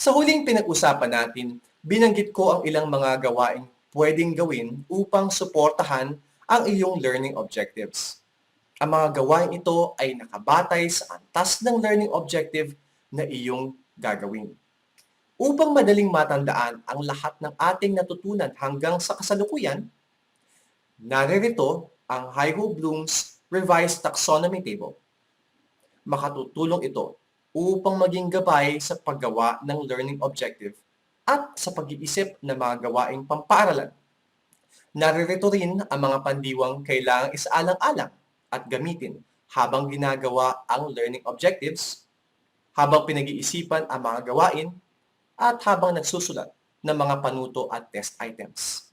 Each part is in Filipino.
Sa huling pinag-usapan natin, binanggit ko ang ilang mga gawaing pwedeng gawin upang suportahan ang iyong learning objectives. Ang mga gawain ito ay nakabatay sa antas ng learning objective na iyong gagawin. Upang madaling matandaan ang lahat ng ating natutunan hanggang sa kasalukuyan, naririto ang Hygo Bloom's Revised Taxonomy Table. Makatutulong ito upang maging gabay sa paggawa ng learning objective at sa pag-iisip ng mga gawaing pampaaralan. Naririto rin ang mga pandiwang kailangang isaalang-alang at gamitin habang ginagawa ang learning objectives, habang pinag-iisipan ang mga gawain, at habang nagsusulat ng mga panuto at test items.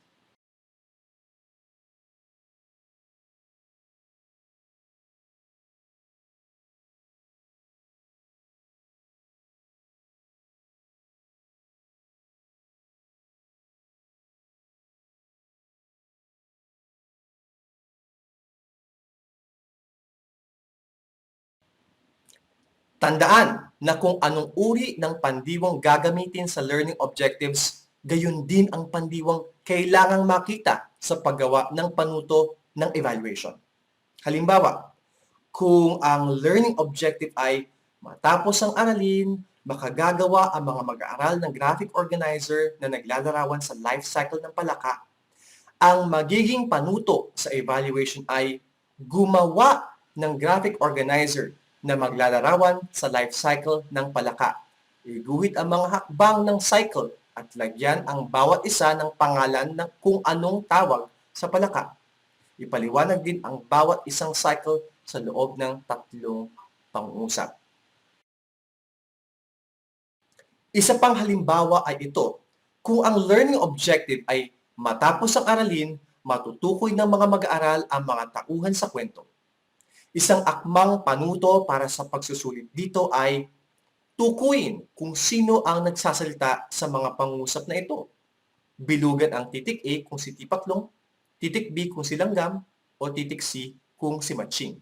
Tandaan na kung anong uri ng pandiwang gagamitin sa learning objectives, gayon din ang pandiwang kailangang makita sa paggawa ng panuto ng evaluation. Halimbawa, kung ang learning objective ay matapos ang aralin, makagagawa ang mga mag-aaral ng graphic organizer na naglalarawan sa life cycle ng palaka, ang magiging panuto sa evaluation ay gumawa ng graphic organizer na maglalarawan sa life cycle ng palaka. Iguhit ang mga hakbang ng cycle at lagyan ang bawat isa ng pangalan ng kung anong tawag sa palaka. Ipaliwanag din ang bawat isang cycle sa loob ng tatlong pangusap. Isa pang halimbawa ay ito. Kung ang learning objective ay matapos ang aralin, matutukoy ng mga mag-aaral ang mga tauhan sa kwento. Isang akmang panuto para sa pagsusulit dito ay tukuyin kung sino ang nagsasalita sa mga pangusap na ito. Bilugan ang titik A kung si Tipaklong, titik B kung si Langgam, o titik C kung si Matching.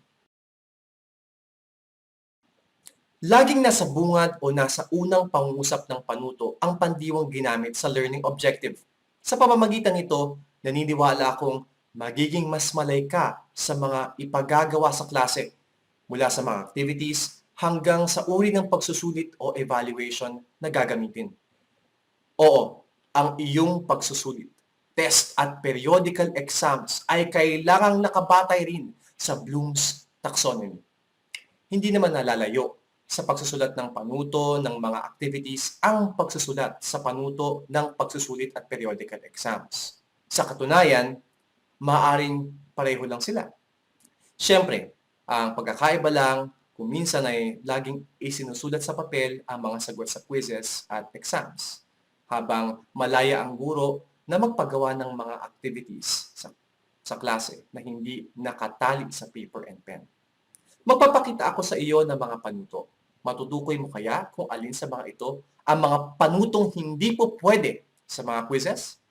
Laging nasa bungad o nasa unang pangusap ng panuto ang pandiwang ginamit sa learning objective. Sa pamamagitan nito, naniniwala akong magiging mas malay ka sa mga ipagagawa sa klase mula sa mga activities hanggang sa uri ng pagsusulit o evaluation na gagamitin. Oo, ang iyong pagsusulit, test at periodical exams ay kailangang nakabatay rin sa Bloom's Taxonomy. Hindi naman nalalayo sa pagsusulat ng panuto ng mga activities ang pagsusulat sa panuto ng pagsusulit at periodical exams. Sa katunayan, maaring pareho lang sila. Siyempre, ang pagkakaiba lang kung minsan ay laging isinusulat sa papel ang mga sagot sa quizzes at exams, habang malaya ang guro na magpagawa ng mga activities sa, sa klase na hindi nakatali sa paper and pen. Magpapakita ako sa iyo ng mga panuto. Matutukoy mo kaya kung alin sa mga ito ang mga panutong hindi po pwede sa mga quizzes,